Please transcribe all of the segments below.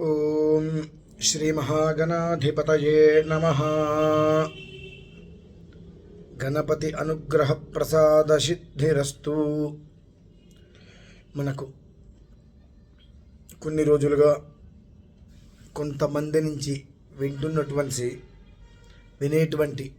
ఓం శ్రీ మహాగణాధిపతయే నమ. గణపతి అనుగ్రహ ప్రసాద సిద్ధిరస్తు మనకు కొన్ని రోజులుగా కొంతమంది నుంచి వింటున్నటువంటి వినేటువంటి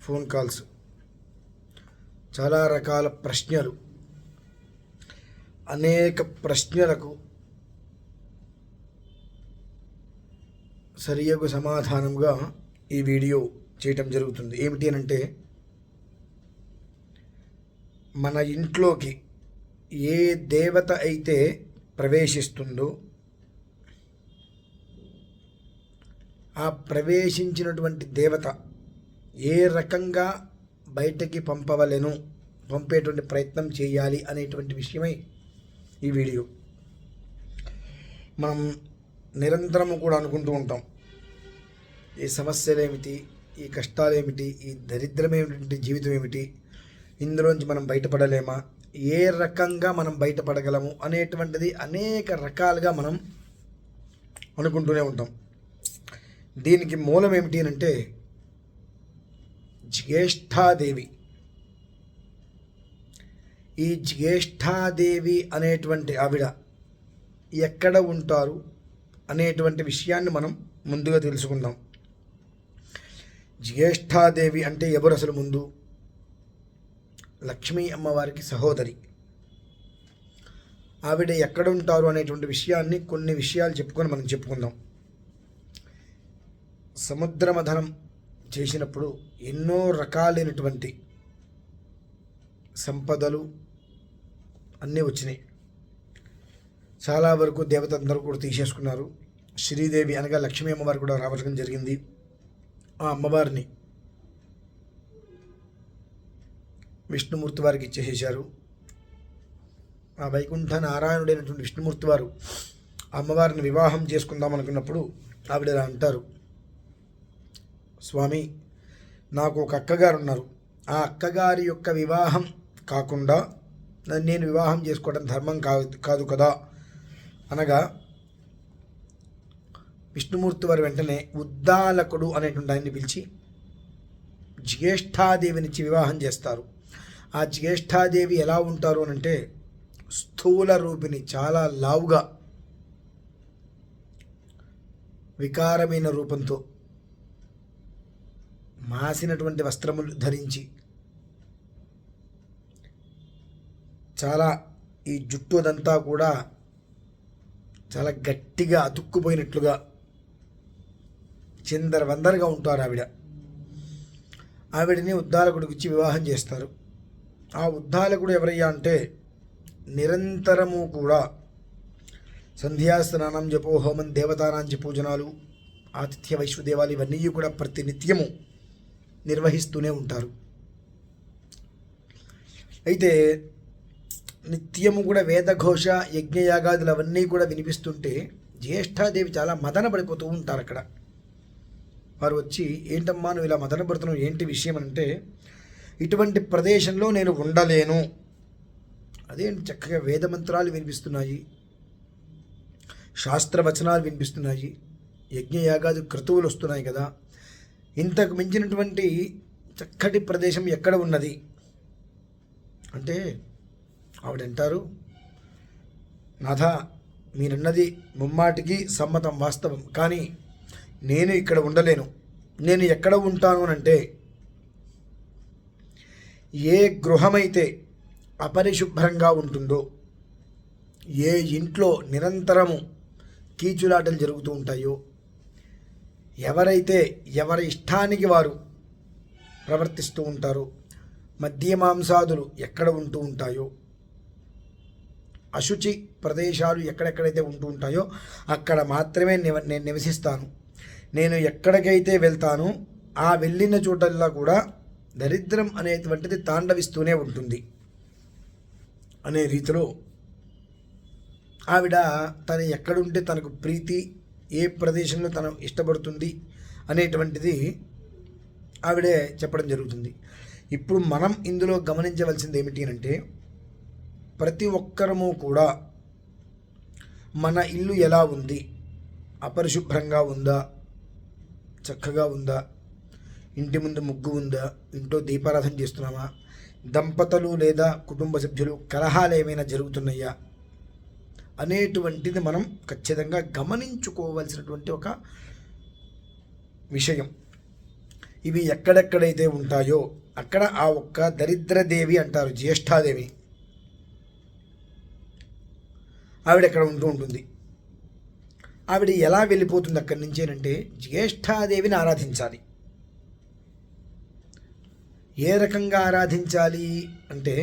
ఫోన్ కాల్స్. చాలా రకాల ప్రశ్నలు. అనేక ప్రశ్నలకు సరియగు సమాధానంగా ఈ వీడియో చేయటం జరుగుతుంది. ఏమిటి అని అంటే మన ఇంట్లోకి ఏ దేవత అయితే ప్రవేశిస్తుందో ఆ ప్రవేశించినటువంటి దేవత ఏ రకంగా బయటకి పంపవలను పంపేటువంటి ప్రయత్నం చేయాలి అనేటువంటి విషయమై ఈ వీడియో. మనం నిరంతరము కూడా అనుకుంటూ ఉంటాం. ఈ సమస్యలు ఏమిటి ఈ కష్టాలు ఏమిటి ఈ దరిద్రమేమిటి? జీవితం ఏమిటి ఇందులోంచి మనం బయటపడలేమా? ఏ రకంగా మనం బయటపడగలము అనేటువంటిది అనేక రకాలుగా మనం అనుకుంటూనే ఉంటాం. దీనికి మూలం ఏమిటి అని అంటే జ్యేష్ఠాదేవి. ఈ జ్యేష్ఠాదేవి అనేటువంటి ఆవిడ ఎక్కడ ఉంటారు అనేటువంటి విషయాన్ని మనం ముందుగా తెలుసుకుందాం. జ్యేష్ఠాదేవి అంటే ఎవరు అసలు ముందు? లక్ష్మీ అమ్మవారికి సహోదరి. ఆవిడ ఎక్కడ ఉంటారు అనేటువంటి విషయాన్ని కొన్ని విషయాలు చెప్పుకొని మనం చెప్పుకుందాం. సముద్రమథనం చేసినప్పుడు ఎన్నో రకాలైనటువంటి సంపదలు అన్నీ వచ్చినాయి. చాలా వరకు దేవతందరూ కూడా తీసేసుకున్నారు. శ్రీదేవి అనగా లక్ష్మీ అమ్మవారు కూడా రావడం జరిగింది. ఆ అమ్మవారిని విష్ణుమూర్తి వారికి ఇచ్చేసేశారు. ఆ వైకుంఠ నారాయణుడైనటువంటి విష్ణుమూర్తి వారు ఆ అమ్మవారిని వివాహం చేసుకుందాం అనుకున్నప్పుడు ఆవిడ ఇలా అంటారు స్వామి నాకు ఒక అక్కగారు ఉన్నారు. ఆ అక్కగారి యొక్క వివాహం కాకుండా నేను వివాహం చేసుకోవడం ధర్మం కాదు కాదు కదా? అనగా విష్ణుమూర్తి వారు వెంటనే ఉద్దాలకుడు అనేటువంటి ఆయన్ని పిలిచి జ్యేష్ఠాదేవినిచ్చి వివాహం చేస్తారు. ఆ జ్యేష్ఠాదేవి ఎలా ఉంటారు అని అంటే స్థూల రూపిణి చాలా లావుగా వికారమైన రూపంతో మాసినటువంటి వస్త్రములు ధరించి చాలా ఈ జుట్టు అదంతా కూడా చాలా గట్టిగా అతుక్కుపోయినట్లుగా చిందర వందరగా ఉంటారు ఆవిడ. ఆవిడని ఉద్దాలకుడికి ఇచ్చి వివాహం చేస్తారు. ఆ ఉద్దాలకుడు ఎవరయ్యా అంటే నిరంతరము కూడా సంధ్యాస్నానం జపోహోమం దేవతానాంచి పూజనాలు ఆతిథ్య వైశ్వదేవాలు ఇవన్నీ కూడా ప్రతి నిత్యము నిర్వహిస్తూనే ఉంటారు. అయితే నిత్యము కూడా వేదఘోష యజ్ఞయాగాదులు అవన్నీ కూడా వినిపిస్తుంటే జ్యేష్ఠాదేవి చాలా మదన పడిపోతూ ఉంటారు అక్కడ వారు వచ్చి ఏంటమ్మా నువ్వు ఇలా మదన పడుతున్నావు ఏంటి విషయం? అంటే ఇటువంటి ప్రదేశంలో నేను ఉండలేను. అదేంటి చక్కగా వేదమంత్రాలు వినిపిస్తున్నాయి శాస్త్రవచనాలు వినిపిస్తున్నాయి యజ్ఞయాగాది క్రతువులు వస్తున్నాయి కదా. ఇంతకు మించినటువంటి చక్కటి ప్రదేశం ఎక్కడ ఉన్నది? అంటే ఆవిడంటారు నాథ మీరన్నది ముమ్మాటికి సమ్మతం వాస్తవం. కానీ నేను ఇక్కడ ఉండలేను. నేను ఎక్కడ ఉంటాను అంటే ఏ గృహమైతే అపరిశుభ్రంగా ఉంటుందో ఏ ఇంట్లో నిరంతరము కీచులాటలు జరుగుతూ ఉంటాయో ఎవరైతే ఎవరి ఇష్టానికి వారు ప్రవర్తిస్తూ ఉంటారో మద్యమాంసాదులు ఎక్కడ ఉంటూ ఉంటాయో అశుచి ప్రదేశాలు ఎక్కడెక్కడైతే ఉంటూ ఉంటాయో అక్కడ మాత్రమే నివ నేను నివసిస్తాను. నేను ఎక్కడికైతే వెళ్తానో ఆ వెళ్ళిన చోటల్లా కూడా దరిద్రం అనేటువంటిది తాండవిస్తూనే ఉంటుంది అనే రీతిలో ఆవిడ తను ఎక్కడుంటే తనకు ప్రీతి ఏ ప్రదేశంలో తను ఇష్టపడుతుంది అనేటువంటిది ఆవిడే చెప్పడం జరుగుతుంది. ఇప్పుడు మనం ఇందులో గమనించవలసింది ఏమిటి అంటే ప్రతి ఒక్కరము కూడా మన ఇల్లు ఎలా ఉంది? అపరిశుభ్రంగా ఉందా? చక్కగా ఉందా? ఇంటి ముందు ముగ్గు ఉందా? ఇంట్లో దీపారాధన చేస్తున్నామా దంపతులు లేదా కుటుంబ సభ్యులు కలహాలు ఏమైనా జరుగుతున్నాయా? అనేటువంటిది మనం ఖచ్చితంగా గమనించుకోవాల్సినటువంటి ఒక విషయం. ఇవి ఎక్కడెక్కడైతే ఉంటాయో అక్కడ ఆ ఒక్క దరిద్రదేవి అంటారు జ్యేష్ఠాదేవి. ఆవిడక్కడ ఉంటూ ఉంటుంది? ఆవిడ ఎలా వెళ్ళిపోతుంది అక్కడి నుంచి అంటే జ్యేష్ఠాదేవిని ఆరాధించాలి. ఏ రకంగా ఆరాధించాలి అంటే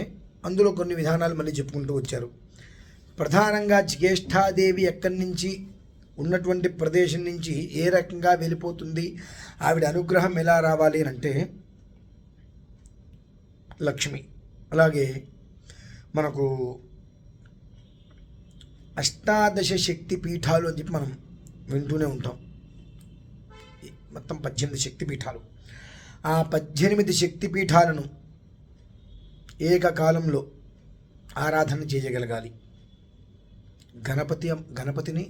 అందులో కొన్ని విధానాలు మళ్ళీ చెప్పుకుంటూ వచ్చారు. ప్రధానంగా జ్యేష్ఠాదేవి ఎక్కడి నుంచి ఉన్నటువంటి ప్రదేశం నుంచి ఏ రకంగా వెళ్ళిపోతుంది ఆవిడ అనుగ్రహం ఎలా రావాలి అని అంటే లక్ష్మి. అలాగే మనకు అష్టాదశ శక్తి పీఠాలు అని చెప్పి మనం వింటూనే ఉంటాం. మొత్తం పద్దెనిమిది శక్తి పీఠాలు. ఆ పద్దెనిమిది శక్తి పీఠాలను ఏకకాలంలో ఆరాధన చేయగలగాలి. గణపతి గణపతిని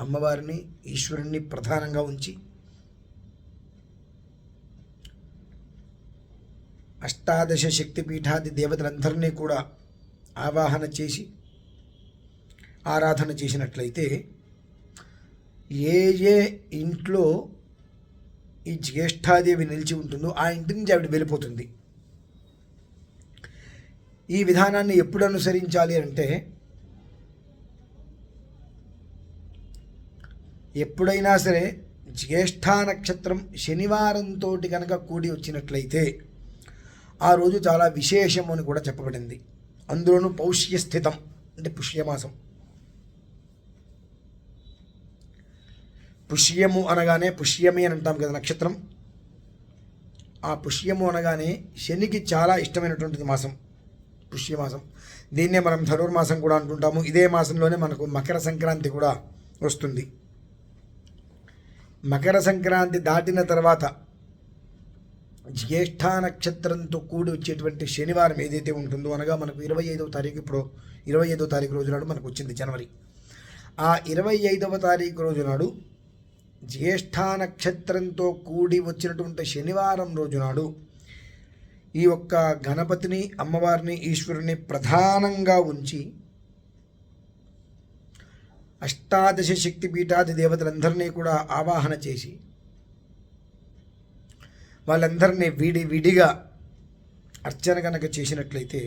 అమ్మవారిని ఈశ్వరుణ్ణి ప్రధానంగా ఉంచి అష్టాదశ శక్తి పీఠాది దేవతలందరినీ కూడా ఆవాహన చేసి ఆరాధన చేసినట్లయితే ఏ ఏ ఇంట్లో ఈ జ్యేష్ఠాదేవి నిలిచి ఉంటుందో ఆ ఇంటి నుంచి ఆవిడ వెళ్ళిపోతుంది. ఈ విధానాన్ని ఎప్పుడు అనుసరించాలి అంటే ఎప్పుడైనా సరే జ్యేష్ఠ నక్షత్రం శనివారంతో కనుక కూడి వచ్చినట్లయితే ఆ రోజు చాలా విశేషం అని కూడా చెప్పబడింది. అందులోనూ పౌష్య స్థితం అంటే పుష్యమాసం. పుష్యము అనగానే పుష్యమి అని అంటాం కదా నక్షత్రం. ఆ పుష్యము అనగానే శనికి చాలా ఇష్టమైనటువంటిది మాసం. పుష్యమాసం దీన్నే మనం ధనుర్మాసం కూడా అంటుంటాము. ఇదే మాసంలోనే మనకు మకర సంక్రాంతి కూడా వస్తుంది. మకర సంక్రాంతి దాటిన తర్వాత జ్యేష్ఠ నక్షత్రంతో కూడి వచ్చేటువంటి శనివారం ఏదైతే ఉంటుందో అనగా మనకు ఇరవై ఐదవ తారీఖు ఇప్పుడు ఇరవై ఐదవ తారీఖు రోజు నాడు మనకు వచ్చింది జనవరి. ఆ ఇరవై ఐదవ తారీఖు రోజు నాడు జ్యేష్ఠ నక్షత్రంతో కూడి వచ్చినటువంటి శనివారం రోజు నాడు ఈ యొక్క గణపతిని అమ్మవారిని ఈశ్వరుని ప్రధానంగా ఉంచి అష్టాదశ శక్తిపీఠాది దేవతలందరినీ కూడా ఆవాహన చేసి వాళ్ళందరినీ విడి విడిగా అర్చన కనుక చేసినట్లయితే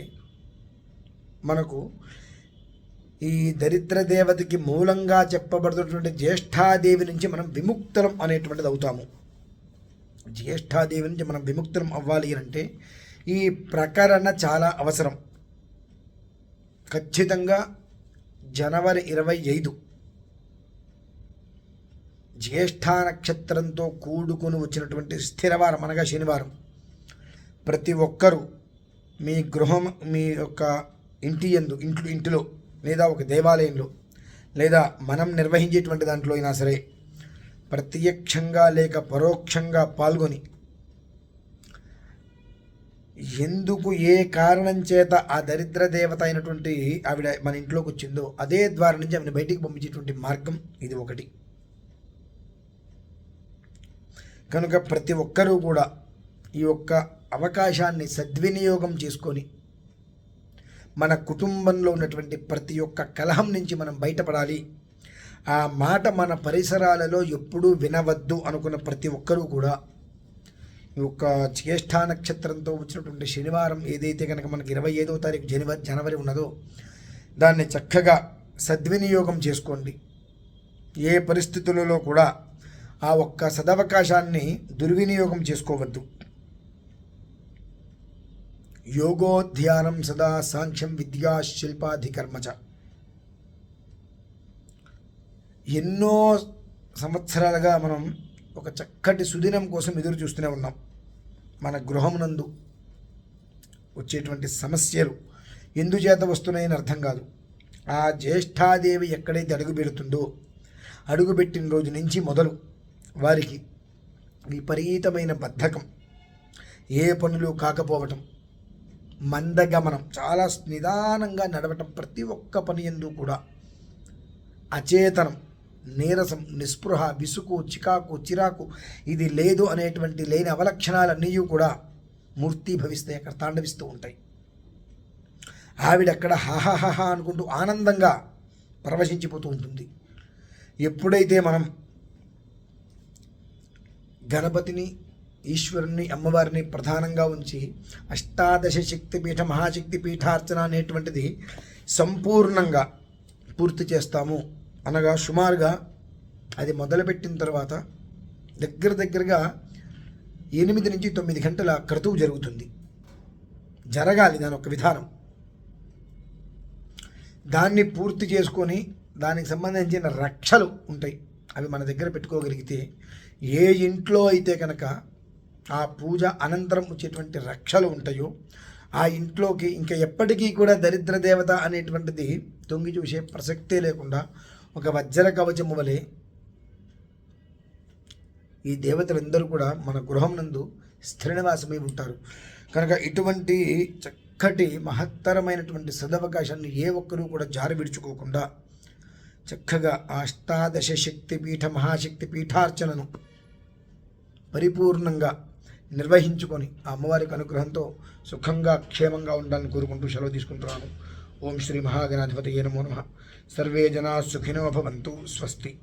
మనకు ఈ దరిద్ర దేవతకి మూలంగా చెప్పబడుతున్నటువంటి జ్యేష్ఠాదేవి నుంచి మనం విముక్తులం అనేటువంటిది అవుతాము. జ్యేష్ఠాదేవి నుంచి మనం విముక్తులం అవ్వాలి అంటే ఈ ప్రకరణ చాలా అవసరం. ఖచ్చితంగా జనవరి ఇరవై ఐదు జ్యేష్ఠ నక్షత్రంతో కూడుకుని వచ్చినటువంటి స్థిరవారం అనగా శనివారం. ప్రతి ఒక్కరూ మీ గృహం మీ యొక్క ఇంటి ఎందు ఇంట్లో ఇంటిలో లేదా ఒక దేవాలయంలో లేదా మనం నిర్వహించేటువంటి దాంట్లో అయినా సరే ప్రత్యక్షంగా లేక పరోక్షంగా పాల్గొని ఎందుకు ఏ కారణం చేత ఆ దరిద్ర దేవత అయినటువంటి ఆవిడ మన ఇంట్లోకి వచ్చిందో అదే ద్వారా నుంచి ఆవిడ బయటికి పంపించేటువంటి మార్గం ఇది ఒకటి. కనుక ప్రతి ఒక్కరూ కూడా ఈ యొక్క అవకాశాన్ని సద్వినియోగం చేసుకొని మన కుటుంబంలో ఉన్నటువంటి ప్రతి ఒక్క కలహం నుంచి మనం బయటపడాలి. ఆ మాట మన పరిసరాలలో ఎప్పుడూ వినవద్దు అనుకున్న ప్రతి ఒక్కరూ కూడా ఈ యొక్క జ్యేష్ఠ నక్షత్రంతో వచ్చినటువంటి శనివారం ఏదైతే కనుక మనకి ఇరవై ఐదవ తారీఖు జనవరి జనవరి ఉన్నదో దాన్ని చక్కగా సద్వినియోగం చేసుకోండి. ఏ పరిస్థితులలో కూడా ఆ ఒక్క సదవకాశాన్ని దుర్వినియోగం చేసుకోవద్దు. యోగోధ్యానం సదా సాంఖ్యం విద్యా శిల్పాధికర్మచ ఎన్నో సంవత్సరాలుగా మనం ఒక చక్కటి సుదినం కోసం ఎదురు చూస్తూనే ఉన్నాం. మన గృహమునందు వచ్చేటువంటి సమస్యలు ఎందుచేత వస్తున్నాయని అర్థం కాదు. ఆ జ్యేష్ఠాదేవి ఎక్కడైతే అడుగు పెడుతుందో అడుగుపెట్టిన రోజు నుంచి మొదలు వారికి విపరీతమైన బద్ధకం. ఏ పనులు కాకపోవటం మందగమనం చాలా నిదానంగా నడవటం ప్రతి ఒక్క పని ఎందు కూడా. అచేతనం నీరసం నిస్పృహ విసుకు చికాకు చిరాకు ఇది లేదు అనేటువంటి లేని అవలక్షణాలన్నీ కూడా మూర్తీభవిస్తాయి అక్కడ తాండవిస్తూ ఉంటాయి. ఆవిడక్కడ అక్కడ అనుకుంటూ ఆనందంగా పరవశించిపోతూ ఉంటుంది. ఎప్పుడైతే మనం గణపతిని ఈశ్వరుణ్ణి అమ్మవారిని ప్రధానంగా ఉంచి అష్టాదశ శక్తిపీఠ మహాశక్తి పీఠార్చన అనేటువంటిది సంపూర్ణంగా పూర్తి చేస్తాము. అనగా సుమారుగా అది మొదలుపెట్టిన తర్వాత దగ్గర దగ్గరగా ఎనిమిది నుంచి తొమ్మిది గంటల క్రతువు జరుగుతుంది. జరగాలి దాని ఒక విధానం. దాన్ని పూర్తి చేసుకొని దానికి సంబంధించిన రక్షలు ఉంటాయి. అవి మన దగ్గర పెట్టుకోగలిగితే ఏ ఇంట్లో అయితే కనుక ఆ పూజ అనంతరం వచ్చేటువంటి రక్షలు ఉంటాయో ఆ ఇంట్లోకి ఇంకా ఎప్పటికీ కూడా దరిద్ర దేవత అనేటువంటిది తొంగి చూసే ప్రసక్తే లేకుండా ఒక వజ్ర కవచము వలె ఈ దేవతలందరూ కూడా మన గృహం నందు స్థిరనివాసమై ఉంటారు. కనుక ఇటువంటి చక్కటి మహత్తరమైనటువంటి సదవకాశాన్ని ఏ ఒక్కరూ కూడా జారి విడుచుకోకుండా చక్కగా అష్టాదశ శక్తి పీఠ మహాశక్తి పీఠార్చనను పరిపూర్ణంగా నిర్వహించుకొని ఆ అమ్మవారికి అనుగ్రహంతో సుఖంగా క్షేమంగా ఉండాలని కోరుకుంటూ సెలవు తీసుకుంటున్నాను. ఓం శ్రీ మహాగణాధిపతి నమో నమ. సర్వే జనా సుఖినో భవంతు. స్వస్తి.